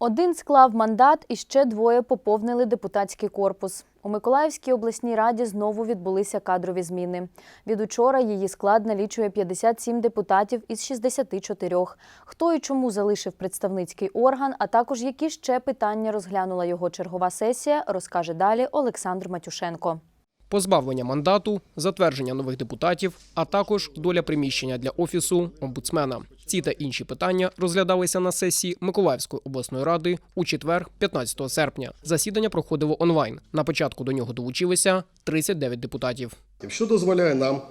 Один склав мандат і ще двоє поповнили депутатський корпус. У Миколаївській обласній раді знову відбулися кадрові зміни. Від учора її склад налічує 57 депутатів із 64. Хто і чому залишив представницький орган, а також які ще питання розглянула його чергова сесія, розкаже далі Олександр Матюшенко. Позбавлення мандату, затвердження нових депутатів, а також доля приміщення для офісу омбудсмена. Ці та інші питання розглядалися на сесії Миколаївської обласної ради у четвер, 15 серпня. Засідання проходило онлайн. На початку до нього долучилися 39 депутатів. що дозволяє нам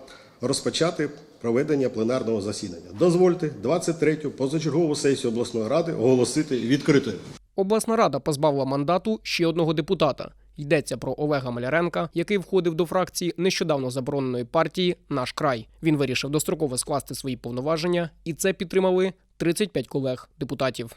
розпочати проведення пленарного засідання. Дозвольте 23-ю позачергову сесію обласної ради оголосити відкритою. Обласна рада позбавила мандату ще одного депутата. Йдеться про Олега Маляренка, який входив до фракції нещодавно забороненої партії Наш край. Він вирішив достроково скласти свої повноваження, і це підтримали 35 колег депутатів.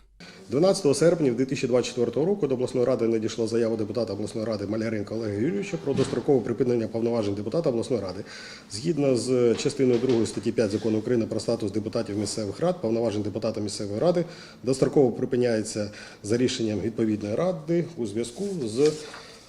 12 серпня 2024 року до обласної ради надійшла заява депутата обласної ради Маляренка Олега Юрійовича про дострокове припинення повноважень депутата обласної ради. Згідно з частиною 2 статті 5 закону України про статус депутатів місцевих рад, повноважень депутата місцевої ради достроково припиняється за рішенням відповідної ради у зв'язку з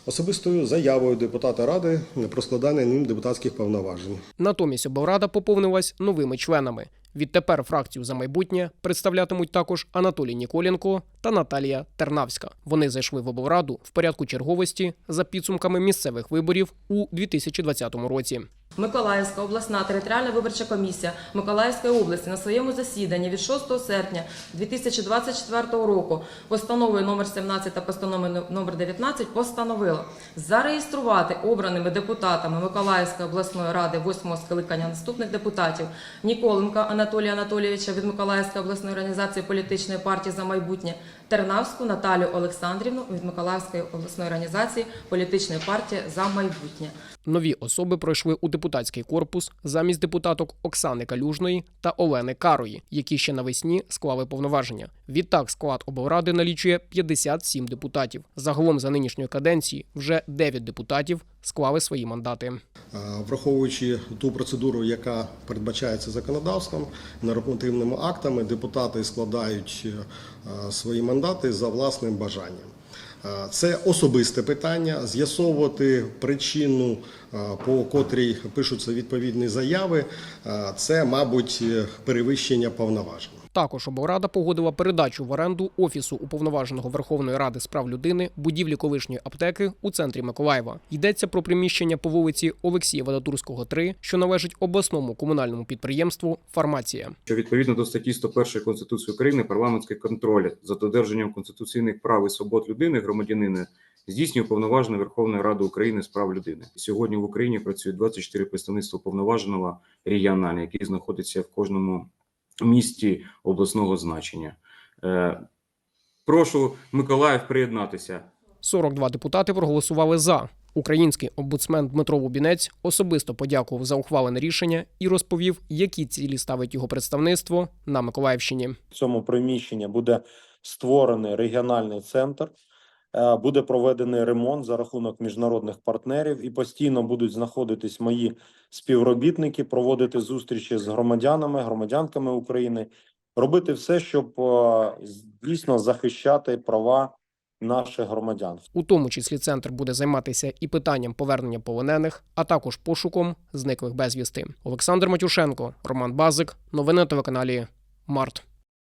особистою заявою депутата ради про складання ним депутатських повноважень. Натомість облрада поповнилась новими членами. Відтепер фракцію за майбутнє представлятимуть також Анатолій Ніколенко та Наталія Тернавська. Вони зайшли в облраду в порядку черговості за підсумками місцевих виборів у 2020 році. Миколаївська обласна територіальна виборча комісія Миколаївської області на своєму засіданні від 6 серпня 2024 року постановою номер 17 та постановою номер 19 постановила зареєструвати обраними депутатами Миколаївської обласної ради 8 скликання наступних депутатів Ніколенка Анатолія Анатолійовича від Миколаївської обласної організації політичної партії за майбутнє, Тернавську Наталію Олександрівну від Миколаївської обласної організації політичної партії за майбутнє. Нові особи пройшли у депутатський корпус замість депутаток Оксани Калюжної та Олени Карої, які ще навесні склали повноваження. Відтак склад облради налічує 57 депутатів. Загалом за нинішньої каденції вже 9 депутатів склали свої мандати. Е, Враховуючи ту процедуру, яка передбачається законодавством, нормативними актами, депутати складають е, свої мандати за власним бажанням. Е, Це особисте питання. З'ясовувати причину, е, по котрій пишуться відповідні заяви, це, мабуть, перевищення повноважень. Також облрада погодила передачу в оренду офісу уповноваженого Верховної Ради з прав людини будівлі колишньої аптеки у центрі Миколаєва. Йдеться про приміщення по вулиці Олексія Вадатурського, 3, що належить обласному комунальному підприємству Фармація. що відповідно до статті 101 Конституції України парламентський контроль за додержанням конституційних прав і свобод людини громадянина здійснює повноважена Верховної Ради України з прав людини. Сьогодні в Україні працює 24 представництва повноваженого регіонального, які знаходяться в кожному місті обласного значення. Е, Прошу Миколаїв приєднатися 42 депутати проголосували за. Український омбудсмен Дмитро Лубінець особисто подякував за ухвалене рішення і розповів, які цілі ставить його представництво на Миколаївщині. в цьому приміщенні буде створений регіональний центр, буде проведений ремонт за рахунок міжнародних партнерів, і постійно будуть знаходитись мої співробітники, проводити зустрічі з громадянами, громадянками України, робити все, щоб е, дійсно захищати права наших громадян. У тому числі центр буде займатися і питанням повернення полонених, а також пошуком зниклих безвісти. Олександр Матюшенко, Роман Базик. Новини на телеканалі Март.